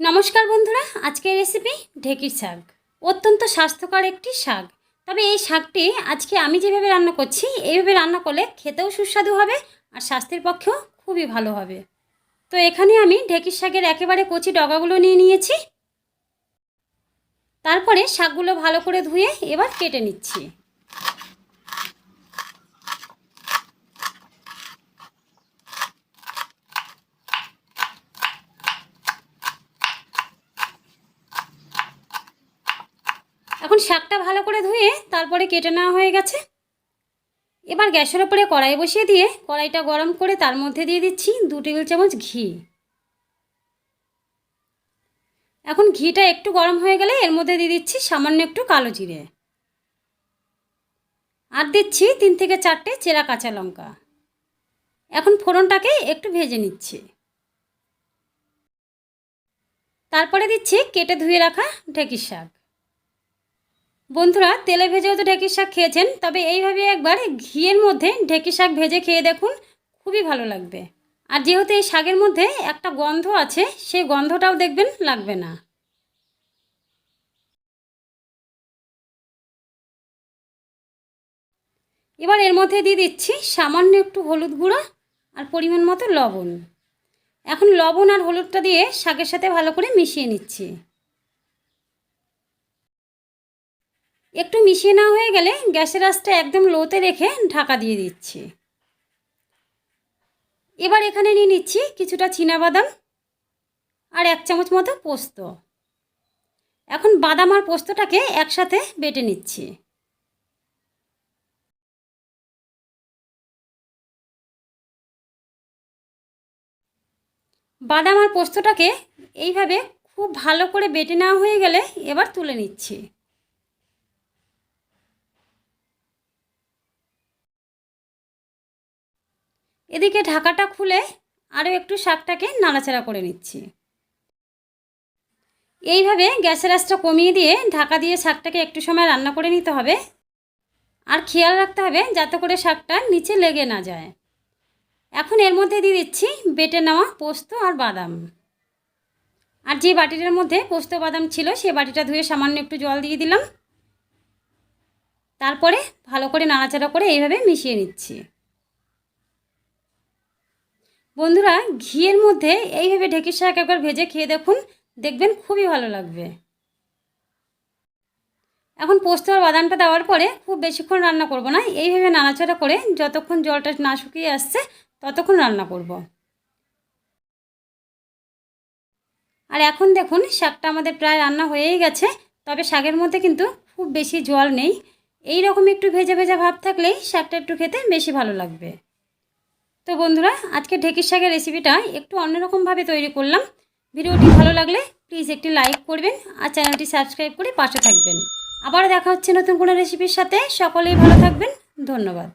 নমস্কার বন্ধুরা, আজকের রেসিপি ঢেকির শাক। অত্যন্ত স্বাস্থ্যকর একটি শাক। তবে এই শাকটি আজকে আমি যেভাবে রান্না করছি এইভাবে রান্না করলে খেতেও সুস্বাদু হবে আর স্বাস্থ্যের পক্ষেও খুবই ভালো হবে। তো এখানে আমি ঢেকির শাকের একেবারে কচি ডগাগুলো নিয়ে নিয়েছি। তারপরে শাকগুলো ভালো করে ধুয়ে এবার কেটে নিচ্ছি। এখন শাকটা ভালো করে ধুয়ে তারপরে কেটে নেওয়া হয়ে গেছে। এবার গ্যাসের ওপরে কড়াই বসিয়ে দিয়ে কড়াইটা গরম করে তার মধ্যে দিয়ে দিচ্ছি দু টেবিল চামচ ঘি। এখন ঘিটা একটু গরম হয়ে গেলে এর মধ্যে দিয়ে দিচ্ছি সামান্য একটু কালো জিরে। আর দিচ্ছি তিন থেকে চারটে চেরা কাঁচা লঙ্কা। এখন ফোড়নটাকে একটু ভেজে নিচ্ছি। তারপরে দিচ্ছি কেটে ধুয়ে রাখা ঢেঁকির শাক। বন্ধুরা, তেলে ভেজেও তো ঢেঁকির শাক খেয়েছেন, তবে এইভাবে একবার ঘিয়ের মধ্যে ঢেঁকির শাক ভেজে খেয়ে দেখুন, খুবই ভালো লাগবে। আর যেহেতু এই শাকের মধ্যে একটা গন্ধ আছে, সেই গন্ধটাও দেখবেন, লাগবে না। এবার এর মধ্যে দিয়ে দিচ্ছি সামান্য একটু হলুদ গুঁড়ো আর পরিমাণ মতো লবণ। এখন লবণ আর হলুদটা দিয়ে শাকের সাথে ভালো করে মিশিয়ে নিচ্ছি। একটু মিশিয়ে নেওয়া হয়ে গেলে গ্যাসের আঁচটা একদম লোতে রেখে ঢাকা দিয়ে দিচ্ছি। এবার এখানে নিয়ে নিচ্ছি কিছুটা বাদাম আর এক চামচ মতো পোস্ত। এখন বাদাম আর পোস্তটাকে একসাথে বেটে নিচ্ছি। বাদাম আর পোস্তটাকে এইভাবে খুব ভালো করে বেটে নেওয়া হয়ে গেলে এবার তুলে নিচ্ছি। এদিকে ঢাকাটা খুলে আরও একটু শাকটাকে নাড়াচাড়া করে নিচ্ছি। এইভাবে গ্যাসের আঁচটা কমিয়ে দিয়ে ঢাকা দিয়ে শাকটাকে একটু সময় রান্না করে নিতে হবে। আর খেয়াল রাখতে হবে যাতে করে শাকটা নিচে লেগে না যায়। এখন এর মধ্যে দিয়ে দিচ্ছি বেটে নেওয়া পোস্ত আর বাদাম। আর যে বাটিটার মধ্যে পোস্ত বাদাম ছিল সে বাটিটা ধুয়ে সামান্য একটু জল দিয়ে দিলাম। তারপরে ভালো করে নাড়াচাড়া করে এইভাবে মিশিয়ে নিচ্ছি। বন্ধুরা, ঘিয়ের মধ্যে এইভাবে ঢেঁকির শাক একবার ভেজে খেয়ে দেখুন, দেখবেন খুবই ভালো লাগবে। এখন পোস্ত আর বাদামটা দেওয়ার পরে খুব বেশিক্ষণ রান্না করব না, এইভাবে নাড়াচাড়া করে যতক্ষণ জলটা না শুকিয়ে আসছে ততক্ষণ রান্না করব। আর এখন দেখুন, শাকটা আমাদের প্রায় রান্না হয়েই গেছে, তবে শাকের মধ্যে কিন্তু খুব বেশি জল নেই। এই রকম একটু ভেজা ভেজা ভাব থাকলেই শাকটা একটু খেতে বেশি ভালো লাগবে। তো বন্ধুরা, আজকে ঢেকির শাকের রেসিপিটা একটু অন্যরকমভাবে তৈরি করলাম। ভিডিওটি ভালো লাগলে প্লিজ একটি লাইক করবেন আর চ্যানেলটি সাবস্ক্রাইব করে পাশে থাকবেন। আবার দেখা হচ্ছে নতুন কোনো রেসিপির সাথে। সকলেই ভালো থাকবেন। ধন্যবাদ।